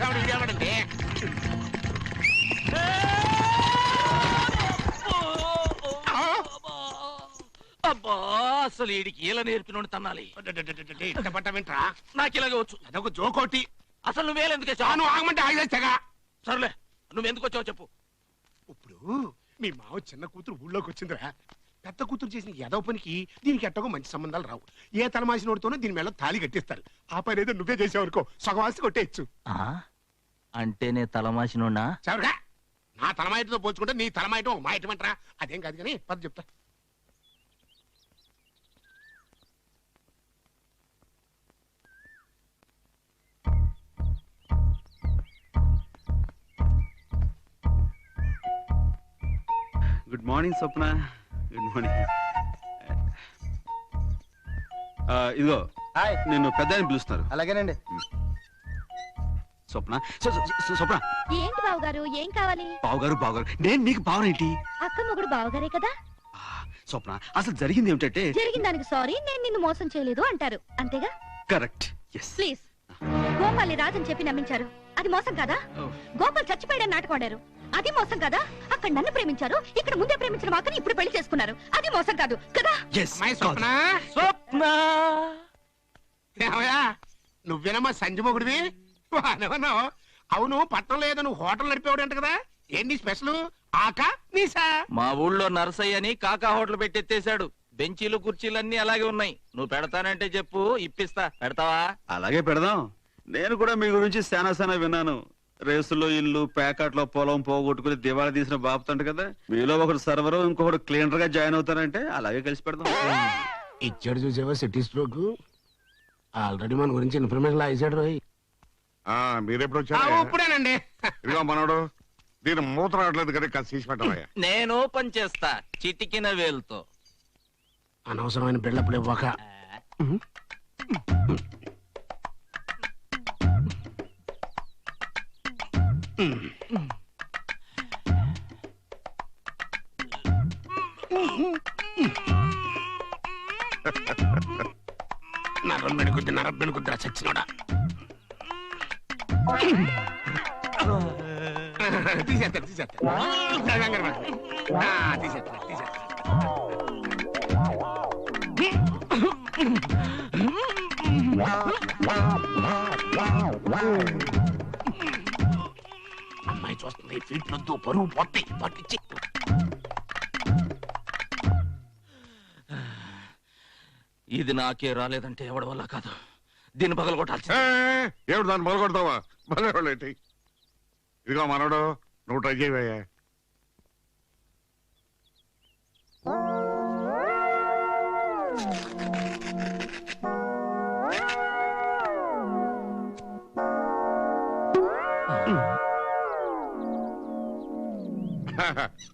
సావిడ విజయవాడండి అబ్బా అసలు ఈడికి ఇలా నేర్పినోడు తన్నాలి. ఇంత నాకు ఇలాగే వచ్చు అదొక జోకోటి అసలు నువ్వేలెందుకు చాను ఆగమంటే ఆగేస్తాగా సర్లే నువ్వు ఎందుకు వచ్చావు చెప్పు ఇప్పుడు మీ మావ చిన్న కూతురు ఊళ్ళోకి వచ్చిందిరా పెద్ద కూతురు చేసిన ఎదవ పనికి దీనికి ఎట్టగో మంచి సంబంధాలు రావు. ఏ తలమాసినోడితోనో దీని మీద తాళి కట్టిస్తారు. ఆ పని ఏదో నువ్వే చేసేవనుకో సగవాసి కొట్టేయచ్చు. అంటే నే తలమాసినోడా? చవరగా! నా తలమాయటతో పోల్చుకుంటే నీ తలమాయటం ఒక మాయటం అంటారా? అదేం కాదు కానీ పద చెప్తా. Good morning Swapna. Good morning ఇదిగో హాయ్ నిన్ను పెద్ద అని పిలుస్తున్నారు. అలాగేనండి. స్వప్న స్వ- స్వ- స్వ- స్వప్న. ఏంటి బావగారు ఏం కావాలి? బావగారు బావగారు. నేను నీకు బావనేంటి అక్క మొగుడు బావగారే కదా? ఆ, స్వప్న అసలు జరిగింది ఏమిటంటే జరిగిన దానికి సారీ నేను నిన్ను మోసం చేయలేదు అంటారు. అంతేగా? కరెక్ట్ ఎస్ ప్లీజ్ గోపాల్ని రాజని చెప్పి నమ్మించారు. అది మోసం కదా? గోపాల్ చచ్చిపోయాడని నాటకం ఆడారు. అది మోసం కదా? అక్కడ నన్ను ప్రేమించారు ఇక్కడ ముందే ప్రేమించిన మాకని ఇప్పుడు పెళ్ళి చేసుకున్నారు. అది మోసం కాదు కదా? స్వప్న? స్వప్న? ఏమయ్యా నువ్వేనమ్మా సంజమొగుడివి అవును పట్టణంలో ఏదో నువ్వు హోటల్ నడిపేవాడు కదా? ఏంటి స్పెషల్? ఆకా నీసా మా ఊళ్ళో నరసయ్యని కాకా హోటల్ పెట్టెత్తేశాడు. బెంచీలు కుర్చీలన్నీ అలాగే ఉన్నాయి. నువ్వు పెడతానంటే చెప్పు ఇప్పిస్తా. పెడతావా? అలాగే పెడదాం. నేను కూడా మీ గురించి శానా శానా విన్నాను. రేసులో ఇల్లు ప్యాకెట్లో పొలం పోగొట్టుకుని దివాళా తీసిన బాపుతంట కదా? మీలో ఒకడు సర్వరు ఇంకొకడు క్లీనర్గా జాయిన్ అవుతారంటే అలాగే కలిసి పెడదాం. ఇచ్చాడు చూసావా సిటీ స్ట్రోక్? ఆల్రెడీ మన గురించి ఇన్ఫర్మేషన్ రోయ్. ఆ మీరెప్పుడు వచ్చారు ఇప్పుడేనండి. ఇదిగో మనోడు దీని మూత రావట్లేదు కదా కాస్త తీసి పెట్టవయ్యా. నేను ఓపెన్ చేస్తా చిటికిన వేలుతో. అనవసరమైన బిల్డప్లు ఇవ్వక. నరం పెడుకుద్ది నరం పెడుకుద్దిరా చచ్చినోడా తీసేస్తారు తీసేస్తారు తీసేస్తారు పడకు. Wow, wow, wow, wow. చూస్తుంది. ఫీట్ వద్దు పరువు పొట్టి పట్టించి ఇది నాకే రాలేదంటే ఎవడి వల్ల కాదు. దీన్ని పగల కొట్టాల్సింది ఏమిటి దాన్ని భలే వాళ్ళేంటి ఇదిగో మనోడు నువ్వు ట్రై చేయవయ్యా.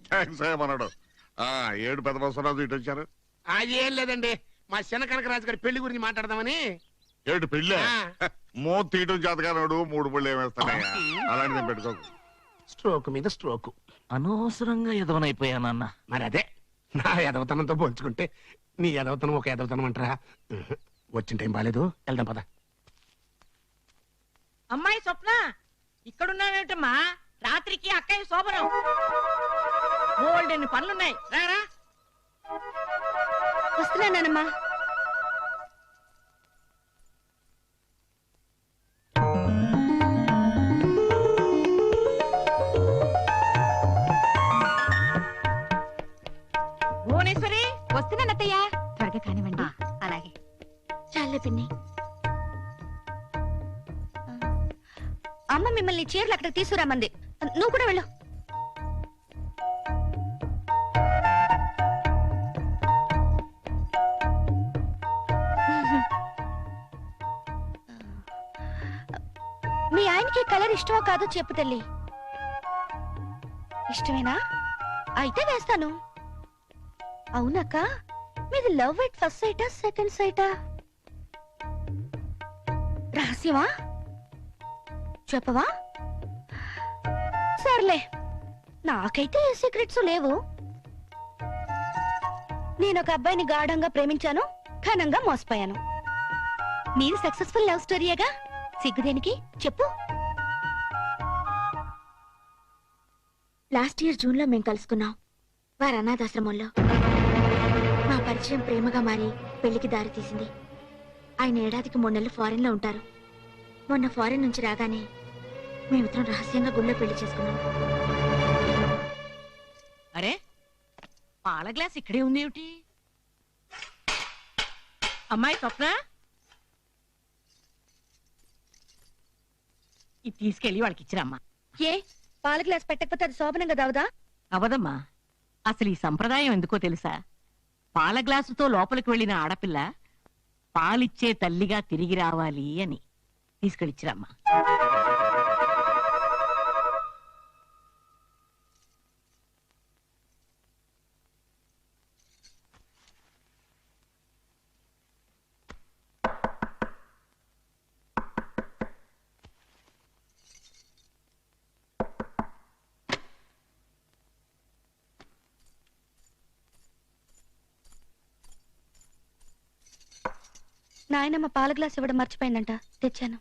థ్యాంక్స్ ఆ ఏడు పెద్ద బసవరాజు ఇటు వచ్చారు. అది ఏం లేదండి. మా చిన్న కనకరాజు గారి పెళ్ళి గురించి మాట్లాడదామని. ఏడు పెళ్ళే? ఆ. మో తీయటం చేతగానాడు మూడు పళ్ళు ఏమేస్తానయ్యా అలాంటిది ఏం పెట్టుకోకు. స్ట్రోక్ మీద స్ట్రోక్. అనవసరంగా ఎదవనైపోయానన్న మరి అదే నా ఎదవతనంతో పోల్చుకుంటే నీ ఎదవతనం ఒక ఎదవతనం అంటారా? ఉహు. వచ్చిన టైం బాగాలేదు వెళ్దాం పద. అమ్మాయి స్వప్న ఇక్కడున్నావేమిటమ్మా? రాత్రికి అక్కయ్య శోభనం. బోల్డెన్ని పనులున్నాయి. రారా. వస్తున్నానమ్మా. భువనేశ్వరి వస్తున్నానత్తయ్య త్వరగా కానివ్వండి. అలాగే. చాలే పిన్ని. అమ్మ మిమ్మల్ని చీరలు అక్కడికి తీసుకురామంది. నువ్వు కూడా వెళ్ళు. ఇష్టమో కాదో చెప్పు తల్లి. ఇష్టమేనా? అయితే వేస్తాను. అవునక్క మీది లవ్ ఎట్ ఫస్ట్ సైటా సెకండ్ సైటా? రహస్యమా? చెప్పవా? సర్లే నాకైతే ఏ సీక్రెట్స్ లేవు. నేను ఒక అబ్బాయిని గాఢంగా ప్రేమించాను ఘనంగా మోసపోయాను. మీరు సక్సెస్ఫుల్ లవ్ స్టోరీయేగా? సిగ్గుదేనికి? చెప్పు. లాస్ట్ ఇయర్ జూన్లో మేము కలుసుకున్నాం. వారి అనాథాశ్రమంలో. మా పరిచయం ప్రేమగా మారి పెళ్ళికి దారి తీసింది. ఆయన ఏడాదికి మూడు నెలలు ఫారెన్లో ఉంటారు. మొన్న ఫారెన్ నుంచి రాగానే మేమిద్దరం రహస్యంగా గుళ్ళో పెళ్ళి చేసుకున్నాం. అరే పాల గ్లాస్ ఇక్కడే ఉంది ఏమిటి? అమ్మాయి స్వప్న? ఇది తీసుకెళ్ళి వాళ్ళకి ఇచ్చిరమ్మా ఏ? పాల గ్లాస్ పెట్టకపోతే అది శోభనం కదా అవదా? అవదమ్మా. అసలు ఈ సంప్రదాయం ఎందుకో తెలుసా? పాల గ్లాసుతో లోపలికి వెళ్ళిన ఆడపిల్ల పాలిచ్చే తల్లిగా తిరిగి రావాలి అని తీసుకెళ్ళిచ్చిరమ్మా. నాయనమ్మ పాల గ్లాస్ ఇవ్వడం మర్చిపోయిందంట. తెచ్చాను.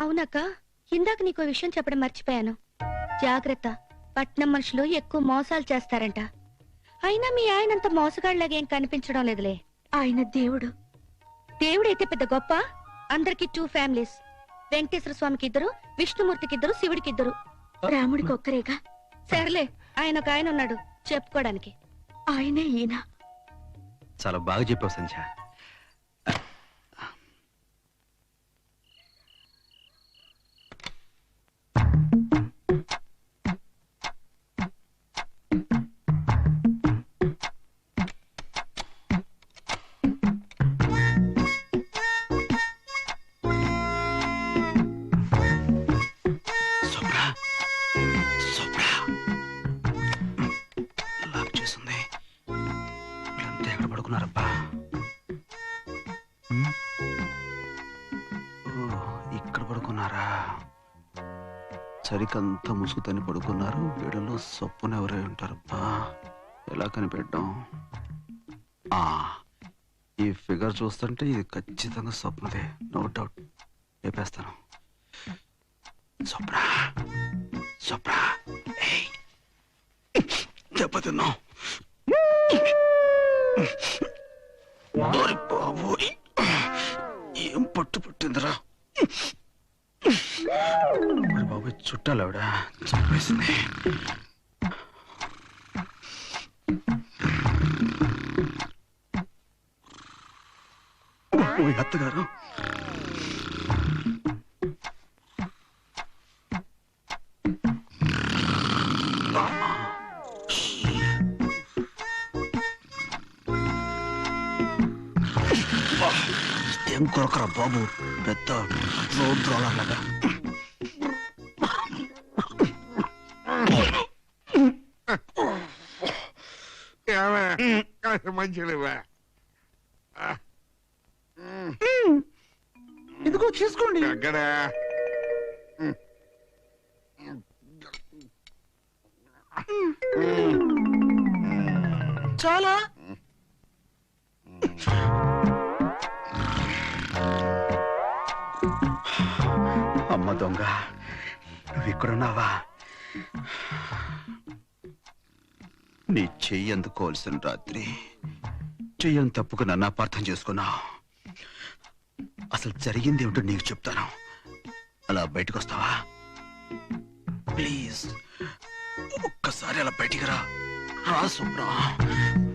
అవునక్క ఇందాక నీకు విషయం చెప్పడం మర్చిపోయాను. జాగ్రత్త పట్నం మనుషులు ఎక్కువ మోసాలు చేస్తారంట. అయినా మీ ఆయన అంత మోసగాళ్ళగా ఏం కనిపించడం లేదులే. ఆయన దేవుడు. దేవుడైతే పెద్ద గొప్ప. అందరికి టూ ఫ్యామిలీస్ వెంకటేశ్వర స్వామికి ఇద్దరు విష్ణుమూర్తికి ఇద్దరు శివుడికి ఇద్దరు. రాముడికి ఒక్కరేగా. సర్లే ఆయన ఒక ఆయన ఉన్నాడు. చెప్పుకోవడానికి. ఆయనే ఈయన. చాలా బాగా చెప్పావు సంధ్య. ఇక్కడ పడుకున్నారా? సరికంతా ముసుగుతని పడుకున్నారు. వీడలో సొప్పున ఎవరై ఉంటారబ్బా ఎలా కనిపెట్టాం ఆ ఈ ఫిగర్ చూస్తుంటే ఇది ఖచ్చితంగా స్వప్నదే నో డౌట్. లేపేస్తాను. స్వప్న స్వప్న ఓరి బాబోయ్! పట్టు పట్టిందిరా. బాబు చుట్టాలు ఆవిడ చంపేసింది. అత్తగారు. ఏం కొరకరా బాబు? పెద్ద రోడ్ కాస్త మంచిదివా ఇదిగో తీసుకోండి అక్కడ చాలా దొంగ. నువ్వు ఇక్కడున్నావా? నీ చెయ్యి అందుకోవాల్సిన రాత్రి చెయ్యని తప్పుకు నన్ను అపార్థం చేసుకున్నావు అసలు జరిగింది ఏమిటో నీకు చెప్తాను. అలా బయటకు వస్తావా? ప్లీజ్ ఒక్కసారి అలా బయటికి రా. రా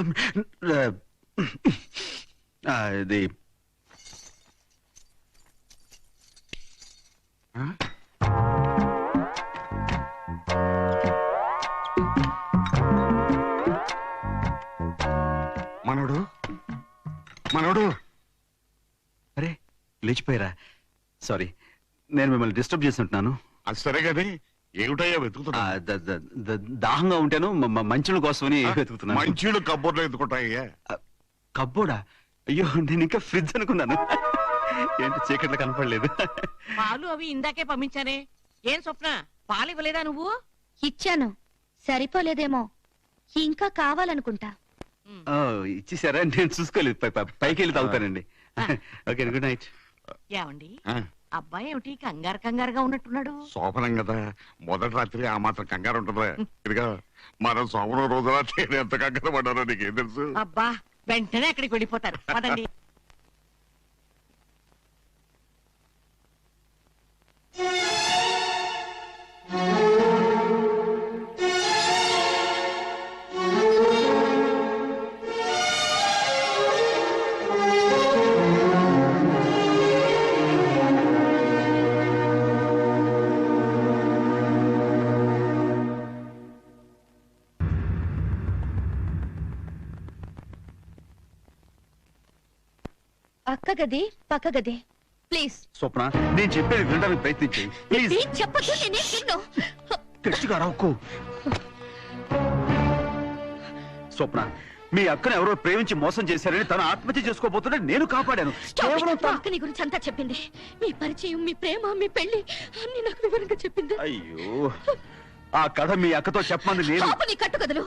ఆమ్, ఇది ఆ? మనోడు? మనోడు? అరే లేచిపోయారా? సారీ నేను మిమ్మల్ని డిస్టర్బ్ చేస్తుంటున్నాను అది సరే కదా ఏమిటయ్యా వెతుకుతున్నా దాహంగా ఉంటాను మంచుల కోసమని వెతుకుతున్నాను. మంచీలు కబ్బోర్లో ఎత్తుకుంటాయ్యా కబ్బోడా అయ్యో నేను ఇంకా ఫ్రిడ్జ్ అనుకున్నాను. ఏంటి చీకట్లో కనపడలేదు. పాలు అవి ఇందాకే పంపించానే. ఏం స్వప్న? పాలు ఇవ్వలేదా నువ్వు? ఇచ్చాను. సరిపోలేదేమో. ఇంకా కావాలనుకుంటా. ఓ, ఇచ్చేసారా? నేను చూసుకోలేదు. పైకి వెళ్ళి తాగుతానండి. Okay good night. ఏమండి? ఆ, అబ్బాయి ఏమిటి? కంగారు కంగారుగా ఉన్నట్టున్నాడు. శోభనం కదా. మొదటి రాత్రి ఆ మాత్రం కంగారు ఉంటుందా ఇదిగా మనం శోభనం రోజున నేను ఎంత కంగారు పడ్డానో నీకేం తెలుసు? అబ్బా వెంటనే అక్కడికి వెళ్ళిపోతారు. పదండి. అక్క గది పక్క గది ప్లీజ్. స్వప్న నేను చెప్పేది వినడానికి ప్రయత్నించి. ప్లీజ్. ఏం చెప్పదు నేనే గట్టిగా రావుకో. స్వప్న మీ అక్కను ఎవరో ప్రేమించి మోసం చేశారని తను ఆత్మహత్య చేసుకోబోతుంటే నేను కాపాడాను. కేవలం తను- అక్క నీ గురించి అంతా చెప్పింది. మీ పరిచయం మీ ప్రేమ మీ పెళ్ళి అన్ని నాకు వివరంగా చెప్పింది. అయ్యో. ఆ కథ మీ అక్కతో చెప్పమంది నేను పాప నీ కట్టు కదలు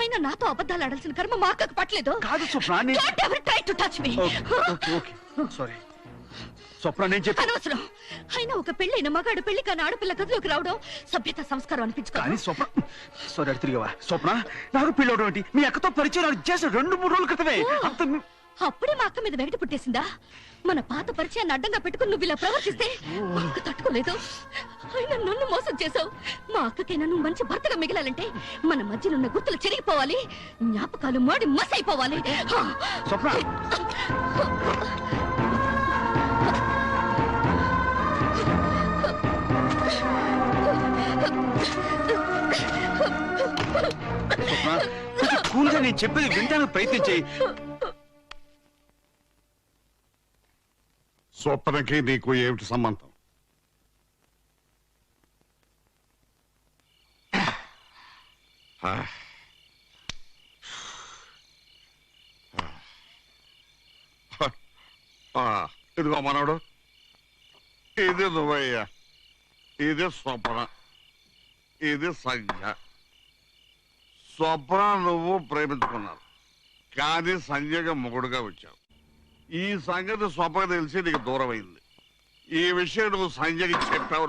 అయినా నాతో అబద్ధాలు ఆడాల్సిన కర్మ మా అక్కకు పట్టలేదు. కాదు స్వప్న నేను Don't ever try to touch me. Okay okay okay. Sorry Swapna నేను చెప్పాను అనవసరం. అయినా ఒక పెళ్ళైన మగాడు పెళ్ళి కానీ ఆడపిల్ల గదిలోకి రావడం సభ్యత సంస్కారం కానీ అనిపించుకోవాలి స్వప్న సారీ అడు తిరిగావా? స్వప్న నాకు పెళ్ళవడం ఏంటి? మీ అక్కతో పరిచయం నాకు చేసిన రెండు మూడు రోజుల క్రితమే. అంత మీ- అప్పుడే మా అక్క మీద వెగటి పుట్టేసిందా? మన పాత పరిచయాన్ని అడ్డంగా పెట్టుకుని నువ్వు ఇలా ప్రవర్తిస్తే మా అక్క తట్టుకోలేదు. అయినా నన్ను మోసం చేసావు మా అక్కకైనా నువ్వు మంచి భర్తగా మిగిలాలంటే మన మధ్యనున్న గుర్తులు చెరిగిపోవాలి జ్ఞాపకాలు మాడి మసైపోవాలి. స్వప్న! కూల్గా నేను చెప్పేది వినడానికి ప్రయత్నించి స్వప్నకి నీకు ఏమిటి సంబంధం ఆ. ఆ, ఇదిగో మనవడు. ఇది నువ్వయ్యా. ఇది స్వప్న. ఇది సంఖ్య స్వప్న నువ్వు ప్రేమించుకున్నావు కానీ సంజయ్గా మొగుడుగా వచ్చావు. ఈ సంగతి స్వప్న తెలిసి నీకు దూరమైంది. ఈ విషయం నువ్వు సంజయ్కి చెప్పావు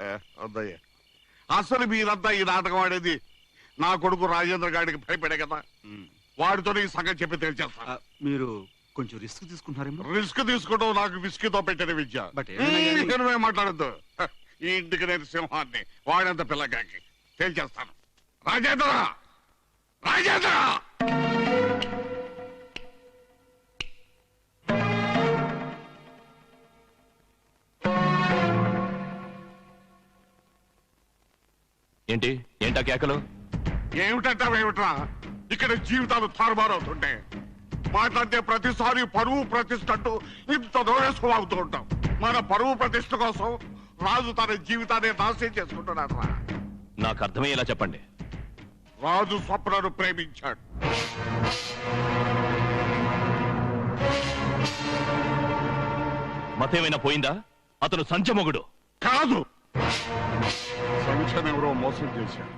ఏ, వద్దయ్యా. అసలు మీరంతా ఈ నాటకం ఆడేది నా కొడుకు రాజేంద్ర గాడికి భయపడే కదా. వాడితో ఈ సంగతి చెప్పి తెలిచేస్తా. మీరు కొంచెం రిస్క్ తీసుకుంటున్నారేమో? రిస్క్ తీసుకోవడం నాకు విస్కీతో పెట్టిన విద్య. నువ్వే మాట్లాడద్దు. ఈ ఇంటికి నేను సింహాన్ని వాడంత పిల్లగాకి తేల్చేస్తాను. రాజేంద్ర! రాజేంద్ర! ఏంటి? ఏంటా కేకలు? ఏమిటంటావేమిట్రా ఇక్కడ జీవితాలు తారుమారవుతుంటే మాట్లాడితే ప్రతిసారి పరువు ప్రతిష్ట అంటూ ఇంత దూరేసుకు అవుతూ ఉంటాం మన పరువు ప్రతిష్ట కోసం రాజు తన జీవితాన్ని నాశనం చేసుకుంటున్నాడు రా నాకు అర్థమయ్యేలా చెప్పండి. రాజు స్వప్నను ప్రేమించాడు. మతేమైనా పోయిందా? అతను సంచమొగుడు. కాదు. సంఖ్యను ఎవరో మోసం చేశాడు.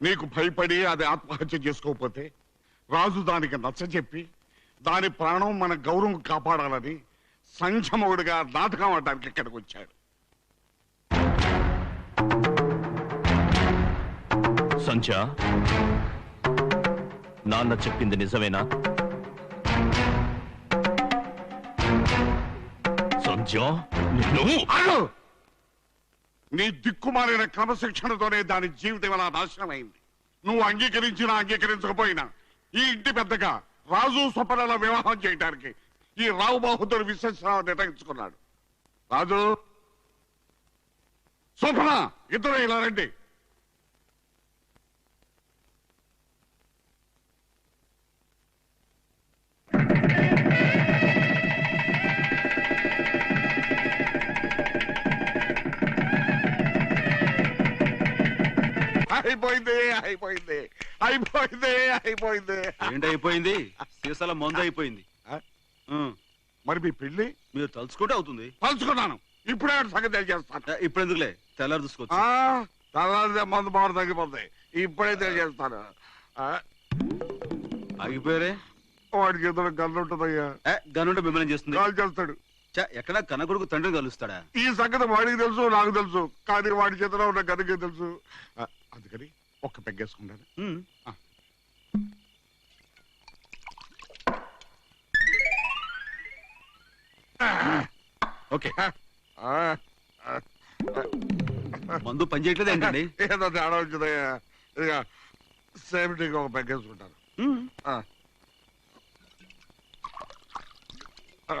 నీకు భయపడి అది ఆత్మహత్య చేసుకోకపోతే రాజు దానికి నచ్చ చెప్పి దాని ప్రాణం మన గౌరవం కాపాడాలని సంక్షమవుడిగా నాటకం ఆడడానికి ఇక్కడికి వచ్చాడు. సంచ నాన్న చెప్పింది నిజమేనా? సంచ ఆగు! నీ దిక్కుమాలిన క్రమశిక్షణతోనే దాని జీవితం ఇలా నాశనమైంది. అయింది నువ్వు అంగీకరించినా అంగీకరించకపోయినా ఈ ఇంటి పెద్దగా రాజు స్వపనల వివాహం చేయడానికి ఈ రావు బాహుతుడు విశ్వసరావు నిర్ణయించుకున్నాడు. రాజు స్వప్న ఇద్దరు ఇలా రండి. అయిపోయింది అయిపోయింది అయిపోయింది అయిపోయింది. ఏంటి అయిపోయింది సీసాల మందు అయిపోయింది. మరి మీ పెళ్ళి మీరు తలుచుకుంటే అవుతుంది. పంచుకున్నాను ఇప్పుడే సంగతి తెలియజేస్తాను ఇప్పుడు ఎందుకులే? తెల్లారు చూసుకోవచ్చు. ఆ, తెల్లారితే మందు బాగా తగ్గిపోతాయి ఇప్పుడే తెలియజేస్తాను ఆగిపోయారే? వాడికి ఏదో గన్ను ఉంటుందయ్యా. ఏ, గనుంటే మిమ్మల్ని చేస్తుంది? కాల్ చేస్తాడు ఎక్కడా కన్న కొడుకు తండ్రిని కలుస్తాడా? ఈ సంగతి వాడికి తెలుసు నాకు తెలుసు. కానీ వాడి చేతిలో ఉన్న గనుకే తెలుసు? అందుకని ఒక్క పెగ్గేసుకుంటాను. ఓకే ఆ, ఆ, మందు పని చేయట్లేదు ఏంటండి ఏదో తేడా వచ్చిందయ్యా ఇక సేఫ్టీగా ఒక పెగ్గేసుకుంటాను ఉమ్. ఆ. ఆ.